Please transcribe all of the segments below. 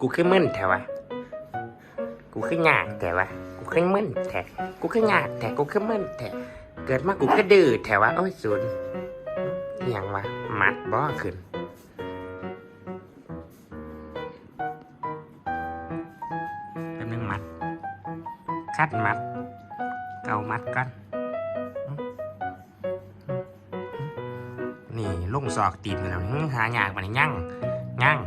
กูคือมึนแถวะ กูคือยากแถวะ กูคือมึนแถกูคือยากแถกูคือมึนแถเกิดมากูก็ดื้อแถวะโอ้ยศูนย์อิหยังวะมัดบ่ขึ้นแป๊บนึงมัด คัดมัด เกามัดก่อนนี่ลุงซอกตีนกันแล้วหึหายากมันยั่งยั่ง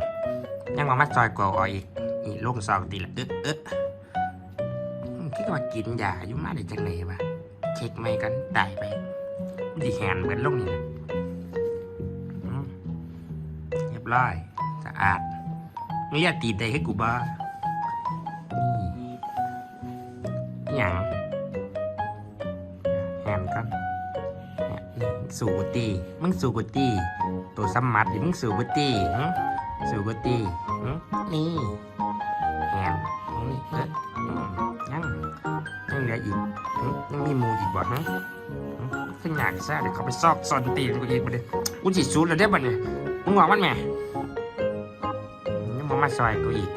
ยังมามัดซอยกว่าเอาอีกนี่ลุงซอกตีละเอ๊ะเอ๊ะคิดว่ากินยาอยู่มาได้จังไหนวะเช็คไม่กันตายไปดีแหนเหมือนลุงนี่นะเรียบร้อยสะอาดนี่อย่าตีได้ให้กูบ้านี่อิหยังแหนกันเนี่ยสูกุตีมึงสูกุตีตัวสมัดดิมึงสูกุตีหึ สูกุตีหึนี่แหนนี่เอ๊ะอืมยังยังเหลืออีกหึยังมีหมูอีกบ่ฮะหึขึ้นอยากซ่าเดี๋ยวเขาไปซอกซอนตีนกูอีกบ่เด้กูสิสูดแล้วได้อบ่เนี่ยมึงบอกมันแหม่ยังมามาซอยกูอีก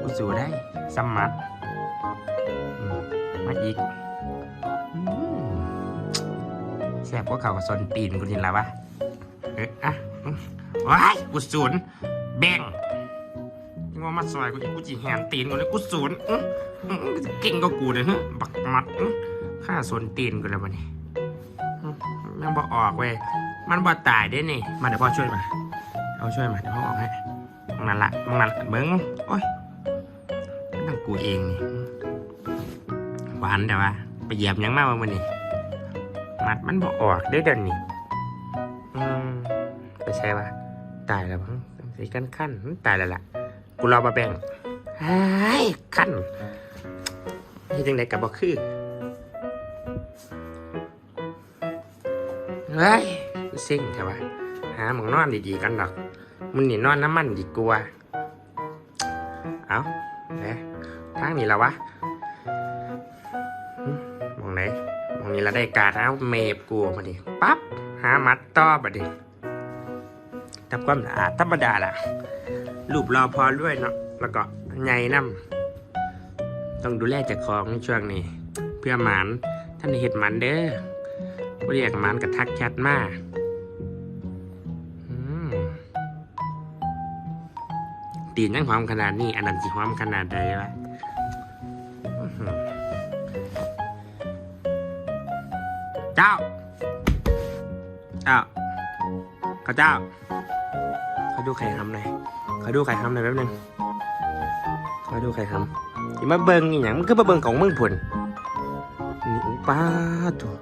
กูสูได้สมัดอืมมาอีกอืมแซ่บกว่าเขากับซนตีนกูนี่ละวะเอ๊ะอะอืม ว้ายกูศูนย์แบ่งงว่ามาซอยกูกูจีแหนตีนกูเลยกูศูนย์เก่งก็กูเลยฮะบักมัดอื้อฆ่าซนตีนกูแล้วมันนี่ยังบ่ออกเว้ยมันบ่ตายได้นี่มาเดี๋ยวพ่อช่วยมาเอาช่วยมาเดี๋ยวพ่อออกให้มึงนั่นละมึงนั่นละเบิ้งโอ้ยนั่งกูเองนี่หวานแต่ว่าไปเหยียบยังมากวันนี้มัดมันบอออกได้เดินนี่ไปใช่ปะ ตายแล้วมั้งสีกันขั้นมันตายแล้วล่ะ กูรอมาแบ่งไอ้ขั้นนี่จังไดกับบ่คือเฮ้ยซิ่งใช่ปะหาหมองนอนดีๆกันดอกมึงนี่นอนน้ำมันดีกว่าเอาเนะทางนี้แล้ววะมองไหนตรงนี้เราได้การแล้วเมฟกูมาดิปั๊บหามัดต่อมาดิ ทำความสะอาดธรรมดาล่ะรูปรอพอด้วยเนาะแล้วก็ใหญ่น้ำต้องดูแลจากของในช่วงนี้ เพื่อหมานท่านเห็ดหมันเด้อเรียกหมันกับทักแชทมาอืมตีนยังหอมขนาดนี้อันนั้นสิหอมขนาดใดวะเจ้า เจ้าข้าเจ้า เขาดูไข่ทำหน่อยเขาดูไข่ทำหน่อยแป๊บนึงเขาดูไข่ทำอย่ามาเบิ่งอีหยังมันก็มาเบิ่งของมึงผุนนี่อุป้าตัว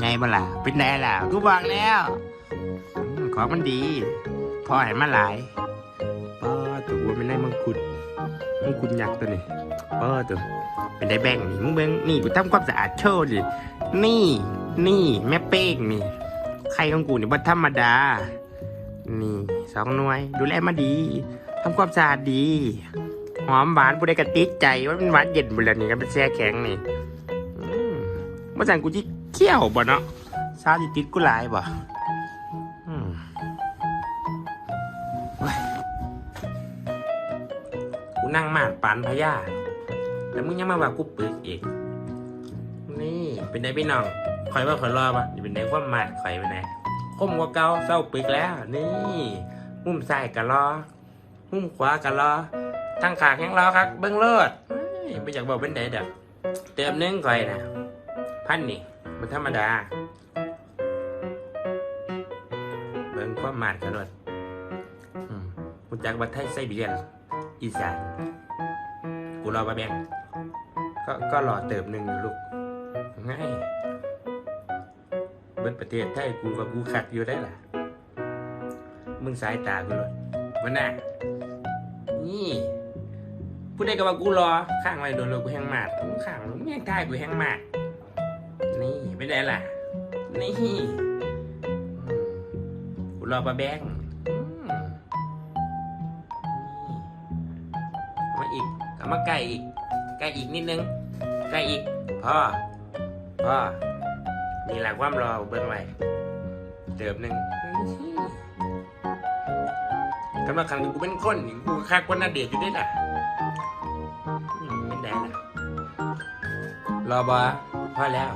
ไงมาล่ะเป็นไงล่ะกูบอกแล้วอืมของมันดีพอให้มาหลายป้าตัวกูเป็นได้มังคุดมังคุดยักษ์ตัวนี้ป้าตัวเป็นได้แบ่งนี่มึงเบิ่งนี่กูทำความสะอาดโชว์ดินี่นี่แม่เป้งนี่ใครของกูนี่บ่ธรรมดา นี่สองหน่วย ดูแลมาดีทำความสะอาดดี หอมหวานผู้ใดกระติดใจว่ามันหวานเย็นหมดแล้วนี่ก็เป็นแช่แข็งนี่มเมื่อสั่งกูที่เขี้ยวบ่เนาะซาจิติดกูหลายบ่กูนั่งมาดปานพญาแล้วมึงยังมาว่ากูปึกอีก นี่เป็นไงพี่น้องคอยว่าคอยรอปะนี่เป็นไงความหมาดคอยเป็นไง มกว่าเก่าเศร้าปึกแล้ว นี่มุมซ้ายกันรอมุมขวากันรอทางขางแห้งรอครับ เบิ้งเลิศไม่อยากบอกเป็นไงเด้อเติมหนึ่งคอยนะพันนี่มันธรรมดา เบิ้งความหมาดกันรถอืมกูจากบัดไทยไซบีเรียนอีสานกูรอมาแบงก็ก็รอเติมหนึ่งอยู่ลูกง่าย เบิดประเทศไทยกูกับกูขัดอยู่ได้ล่ะ มึงสายตากูเลยวันน่ะนี่ผู้ใดก็ว่ากูรอข้างไว้โดนเลยกูแห้งมากกูข้างมึงแห้งทายกูแห้งมากนี่ไม่ได้ล่ะ นี่กูรอปลาแบงมาอีกเอามาใกล้อีกใกล้อีกนิดนึงใกล้อีกพ่อพ่อ นี่แหละความรอเบิ้งไว้เติมหนึ่งกำลังขันกูเป็นคนกูคักว่านาเดชน์อยู่ด้วยล่ะอืมเป็นไงล่ะรอบอพอแล้ว